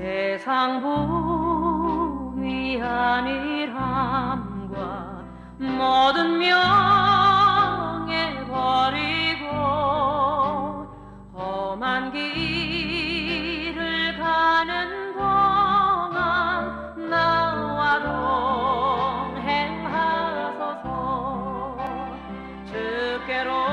세상 부위한 일함과 모든 명예 버리고 험한 길을 가는 동안 나와 동행하소서. 주께로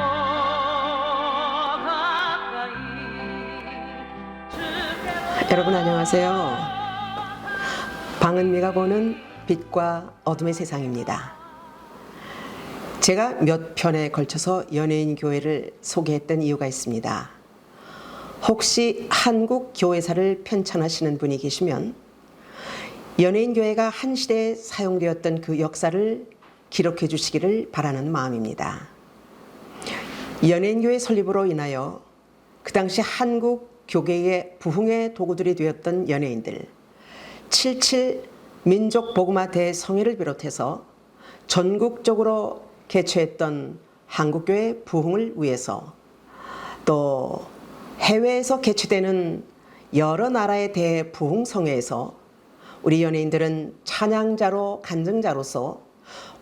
여러분 안녕하세요. 방은미가 보는 빛과 어둠의 세상입니다. 제가 몇 편에 걸쳐서 연예인 교회를 소개했던 이유가 있습니다. 혹시 한국 교회사를 편찬하시는 분이 계시면 연예인 교회가 한 시대에 사용되었던 그 역사를 기록해 주시기를 바라는 마음입니다. 연예인 교회 설립으로 인하여 그 당시 한국 교계의 부흥의 도구들이 되었던 연예인들 77 민족 복음화 대성회를 비롯해서 전국적으로 개최했던 한국교회 부흥을 위해서 또 해외에서 개최되는 여러 나라의 대부흥 성회에서 우리 연예인들은 찬양자로 간증자로서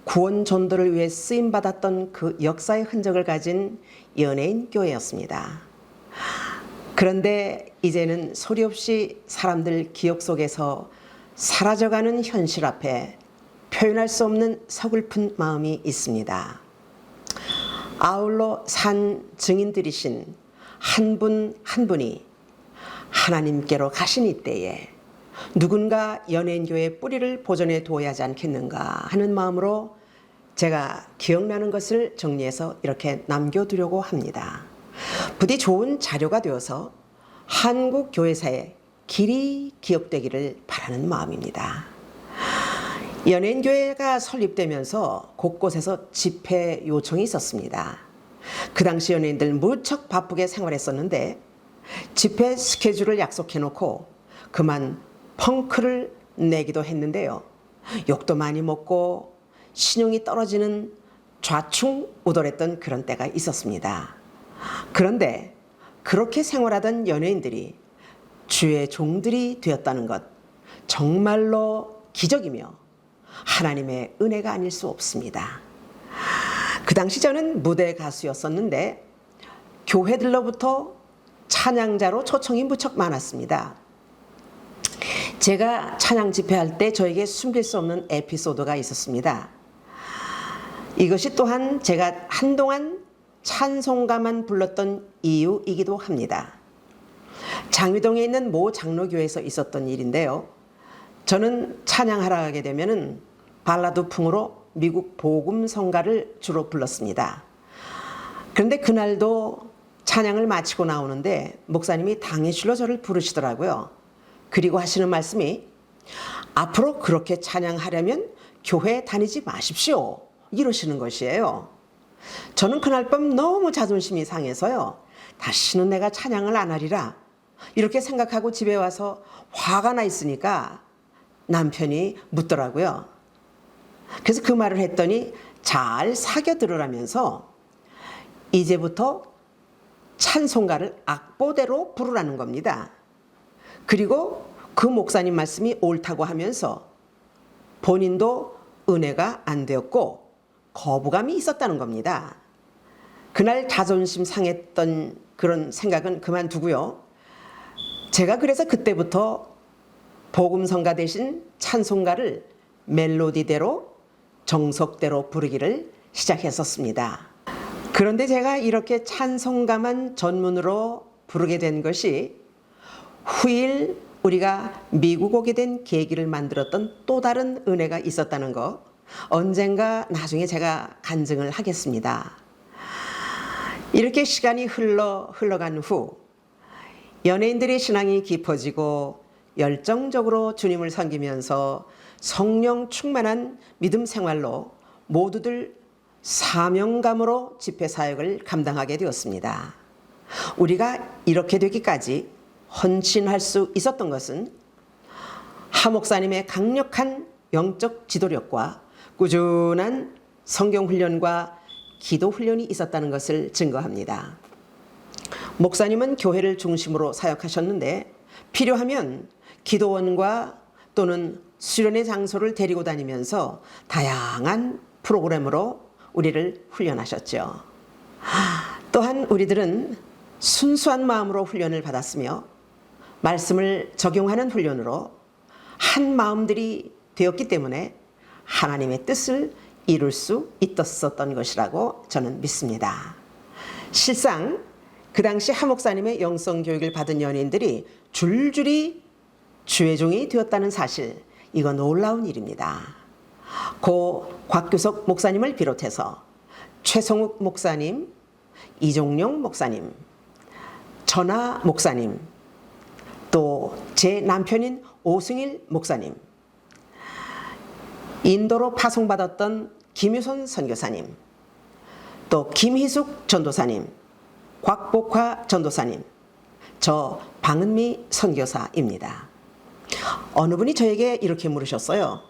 구원 전도를 위해 쓰임 받았던 그 역사의 흔적을 가진 연예인 교회였습니다. 그런데 이제는 소리 없이 사람들 기억 속에서 사라져가는 현실 앞에 표현할 수 없는 서글픈 마음이 있습니다. 아울러 산 증인들이신 한 분한 분이 하나님께로 가신 이때에 누군가 연예인교회 뿌리를 보존해 두어야 하지 않겠는가 하는 마음으로 제가 기억나는 것을 정리해서 이렇게 남겨두려고 합니다. 부디 좋은 자료가 되어서 한국 교회사에 길이 기억되기를 바라는 마음입니다. 연예인교회가 설립되면서 곳곳에서 집회 요청이 있었습니다. 그 당시 연예인들 무척 바쁘게 생활했었는데 집회 스케줄을 약속해 놓고 그만 펑크를 내기도 했는데요. 욕도 많이 먹고 신용이 떨어지는 좌충우돌했던 그런 때가 있었습니다. 그런데 그렇게 생활하던 연예인들이 주의 종들이 되었다는 것 정말로 기적이며 하나님의 은혜가 아닐 수 없습니다. 그 당시 저는 무대 가수였었는데 교회들로부터 찬양자로 초청이 무척 많았습니다. 제가 찬양 집회할 때 저에게 숨길 수 없는 에피소드가 있었습니다. 이것이 또한 제가 한동안 찬송가만 불렀던 이유이기도 합니다. 장위동에 있는 모 장로교에서 있었던 일인데요. 저는 찬양하러 가게 되면은 발라드풍으로 미국 복음 성가를 주로 불렀습니다. 그런데 그날도 찬양을 마치고 나오는데 목사님이 당의실로 저를 부르시더라고요. 그리고 하시는 말씀이 앞으로 그렇게 찬양하려면 교회 다니지 마십시오. 이러시는 것이에요. 저는 그날 밤 너무 자존심이 상해서요. 다시는 내가 찬양을 안 하리라. 이렇게 생각하고 집에 와서 화가 나 있으니까 남편이 묻더라고요. 그래서 그 말을 했더니 잘 사겨 들으라면서 이제부터 찬송가를 악보대로 부르라는 겁니다. 그리고 그 목사님 말씀이 옳다고 하면서 본인도 은혜가 안 되었고 거부감이 있었다는 겁니다. 그날 자존심 상했던 그런 생각은 그만두고요. 제가 그래서 그때부터 복음성가 대신 찬송가를 멜로디대로 정석대로 부르기를 시작했었습니다. 그런데 제가 이렇게 찬송가만 전문으로 부르게 된 것이 후일 우리가 미국 오게 된 계기를 만들었던 또 다른 은혜가 있었다는 거 언젠가 나중에 제가 간증을 하겠습니다. 이렇게 시간이 흘러 흘러간 후 연예인들의 신앙이 깊어지고 열정적으로 주님을 섬기면서 성령 충만한 믿음 생활로 모두들 사명감으로 집회 사역을 감당하게 되었습니다. 우리가 이렇게 되기까지 헌신할 수 있었던 것은 하 목사님의 강력한 영적 지도력과 꾸준한 성경 훈련과 기도 훈련이 있었다는 것을 증거합니다. 목사님은 교회를 중심으로 사역하셨는데 필요하면 기도원과 또는 수련의 장소를 데리고 다니면서 다양한 프로그램으로 우리를 훈련하셨죠. 또한 우리들은 순수한 마음으로 훈련을 받았으며 말씀을 적용하는 훈련으로 한 마음들이 되었기 때문에 하나님의 뜻을 이룰 수 있었던 것이라고 저는 믿습니다. 실상 그 당시 하 목사님의 영성 교육을 받은 연인들이 줄줄이 주의 종이 되었다는 사실 이거 놀라운 일입니다. 고 곽규석 목사님을 비롯해서 최성욱 목사님, 이종용 목사님, 전하 목사님, 또 제 남편인 오승일 목사님, 인도로 파송받았던 김유선 선교사님, 또 김희숙 전도사님, 곽복화 전도사님, 저 방은미 선교사입니다. 어느 분이 저에게 이렇게 물으셨어요.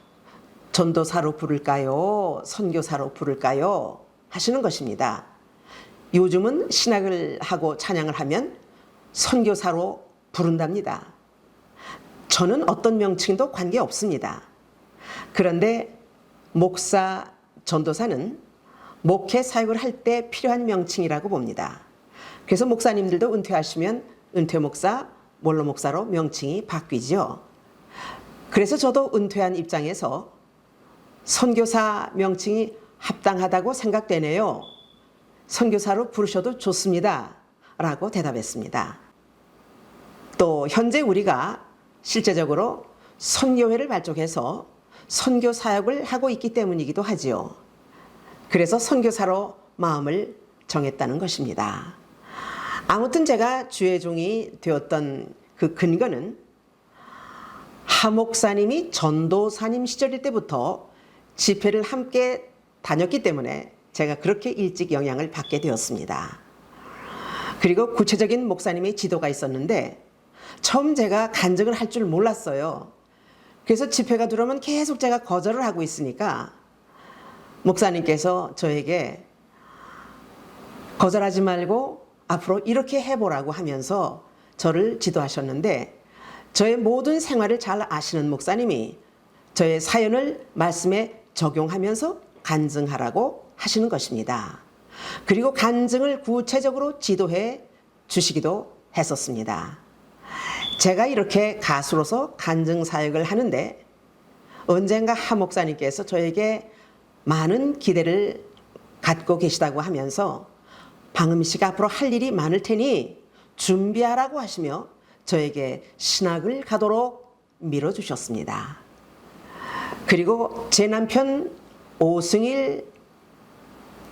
전도사로 부를까요? 선교사로 부를까요? 하시는 것입니다. 요즘은 신학을 하고 찬양을 하면 선교사로 부른답니다. 저는 어떤 명칭도 관계 없습니다. 그런데 목사, 전도사는 목회 사역을 할 때 필요한 명칭이라고 봅니다. 그래서 목사님들도 은퇴하시면 은퇴 목사, 몰로 목사로 명칭이 바뀌죠. 그래서 저도 은퇴한 입장에서 선교사 명칭이 합당하다고 생각되네요. 선교사로 부르셔도 좋습니다. 라고 대답했습니다. 또 현재 우리가 실제적으로 선교회를 발족해서 선교 사역을 하고 있기 때문이기도 하지요. 그래서 선교사로 마음을 정했다는 것입니다. 아무튼 제가 주의 종이 되었던 그 근거는 하 목사님이 전도사님 시절일 때부터 집회를 함께 다녔기 때문에 제가 그렇게 일찍 영향을 받게 되었습니다. 그리고 구체적인 목사님의 지도가 있었는데 처음 제가 간증을 할 줄 몰랐어요. 그래서 집회가 들어오면 계속 제가 거절을 하고 있으니까 목사님께서 저에게 거절하지 말고 앞으로 이렇게 해보라고 하면서 저를 지도하셨는데 저의 모든 생활을 잘 아시는 목사님이 저의 사연을 말씀에 적용하면서 간증하라고 하시는 것입니다. 그리고 간증을 구체적으로 지도해 주시기도 했었습니다. 제가 이렇게 가수로서 간증 사역을 하는데 언젠가 하 목사님께서 저에게 많은 기대를 갖고 계시다고 하면서 방음 씨가 앞으로 할 일이 많을 테니 준비하라고 하시며 저에게 신학을 가도록 밀어주셨습니다. 그리고 제 남편 오승일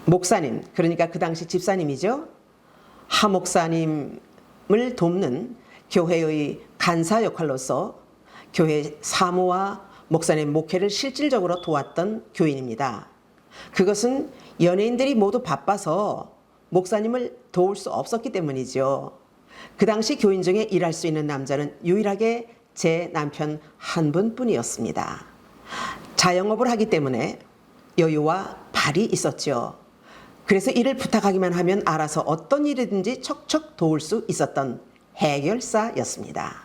목사님, 그러니까 그 당시 집사님이죠. 하 목사님을 돕는 교회의 간사 역할로서 교회 사무와 목사님 목회를 실질적으로 도왔던 교인입니다. 그것은 연예인들이 모두 바빠서 목사님을 도울 수 없었기 때문이죠. 그 당시 교인 중에 일할 수 있는 남자는 유일하게 제 남편 한 분뿐이었습니다. 자영업을 하기 때문에 여유와 발이 있었죠. 그래서 일을 부탁하기만 하면 알아서 어떤 일이든지 척척 도울 수 있었던 해결사였습니다.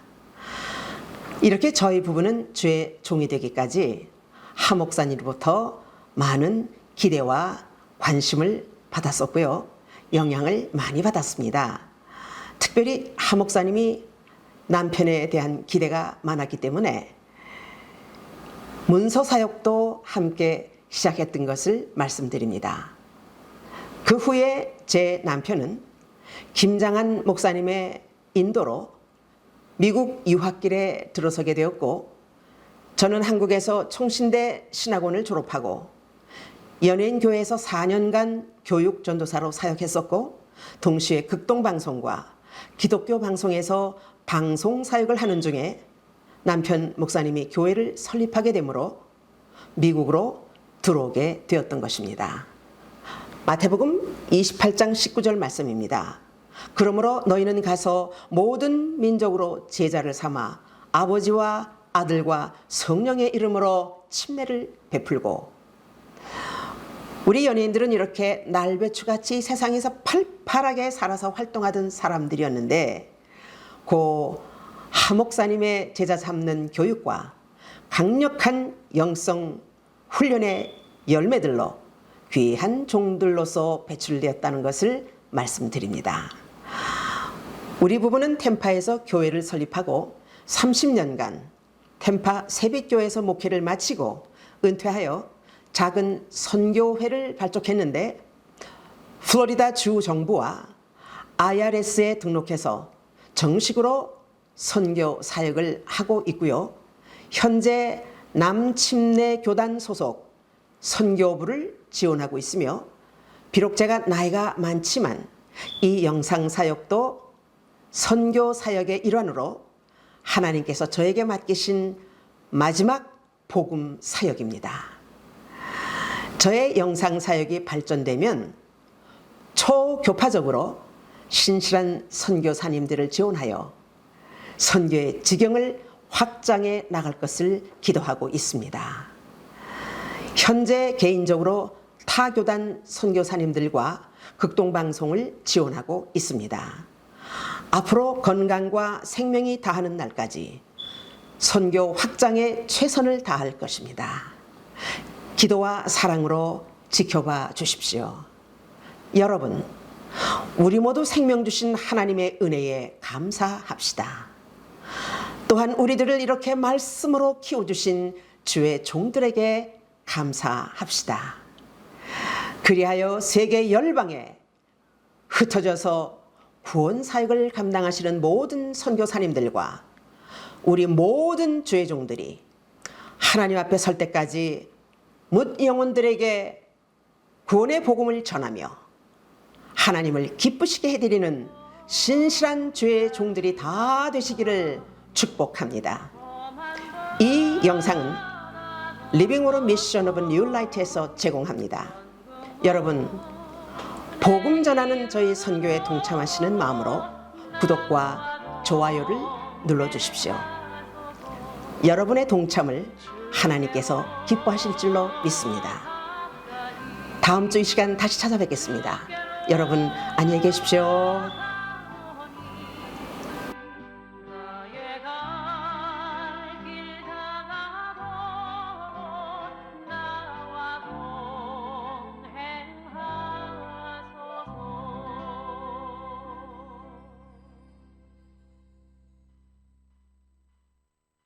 이렇게 저희 부부는 주의 종이 되기까지 하 목사님으로부터 많은 기대와 관심을 받았었고요. 영향을 많이 받았습니다. 특별히 하 목사님이 남편에 대한 기대가 많았기 때문에 문서 사역도 함께 시작했던 것을 말씀드립니다. 그 후에 제 남편은 김장한 목사님의 인도로 미국 유학길에 들어서게 되었고 저는 한국에서 총신대 신학원을 졸업하고 연예인 교회에서 4년간 교육 전도사로 사역했었고 동시에 극동 방송과 기독교 방송에서 방송 사역을 하는 중에 남편 목사님이 교회를 설립하게 되므로 미국으로 들어오게 되었던 것입니다. 마태복음 28장 19절 말씀입니다. 그러므로 너희는 가서 모든 민족으로 제자를 삼아 아버지와 아들과 성령의 이름으로 침례를 베풀고 우리 연예인들은 이렇게 날배추같이 세상에서 팔팔하게 살아서 활동하던 사람들이었는데 고 하목사님의 제자 삼는 교육과 강력한 영성 훈련의 열매들로 귀한 종들로서 배출되었다는 것을 말씀드립니다. 우리 부부는 템파에서 교회를 설립하고 30년간 템파 새빛교회에서 목회를 마치고 은퇴하여 작은 선교회를 발족했는데 플로리다 주 정부와 IRS에 등록해서 정식으로 선교 사역을 하고 있고요. 현재 남침내 교단 소속 선교부를 지원하고 있으며 비록 제가 나이가 많지만 이 영상 사역도 선교 사역의 일환으로 하나님께서 저에게 맡기신 마지막 복음 사역입니다. 저의 영상 사역이 발전되면 초교파적으로 신실한 선교사님들을 지원하여 선교의 지경을 확장해 나갈 것을 기도하고 있습니다. 현재 개인적으로 타교단 선교사님들과 극동방송을 지원하고 있습니다. 앞으로 건강과 생명이 다하는 날까지 선교 확장에 최선을 다할 것입니다. 기도와 사랑으로 지켜봐 주십시오. 여러분, 우리 모두 생명 주신 하나님의 은혜에 감사합시다. 또한 우리들을 이렇게 말씀으로 키워주신 주의 종들에게 감사합시다. 그리하여 세계 열방에 흩어져서 구원 사역을 감당하시는 모든 선교사님들과 우리 모든 주의 종들이 하나님 앞에 설 때까지 묻 영혼들에게 구원의 복음을 전하며 하나님을 기쁘시게 해드리는 신실한 주의 종들이 다 되시기를 축복합니다. 이 영상은 리빙오로 미션 오브 뉴라이트에서 제공합니다. 여러분 복음 전하는 저희 선교에 동참하시는 마음으로 구독과 좋아요를 눌러주십시오. 여러분의 동참을 하나님께서 기뻐하실 줄로 믿습니다. 다음 주 이 시간 다시 찾아뵙겠습니다. 여러분 안녕히 계십시오.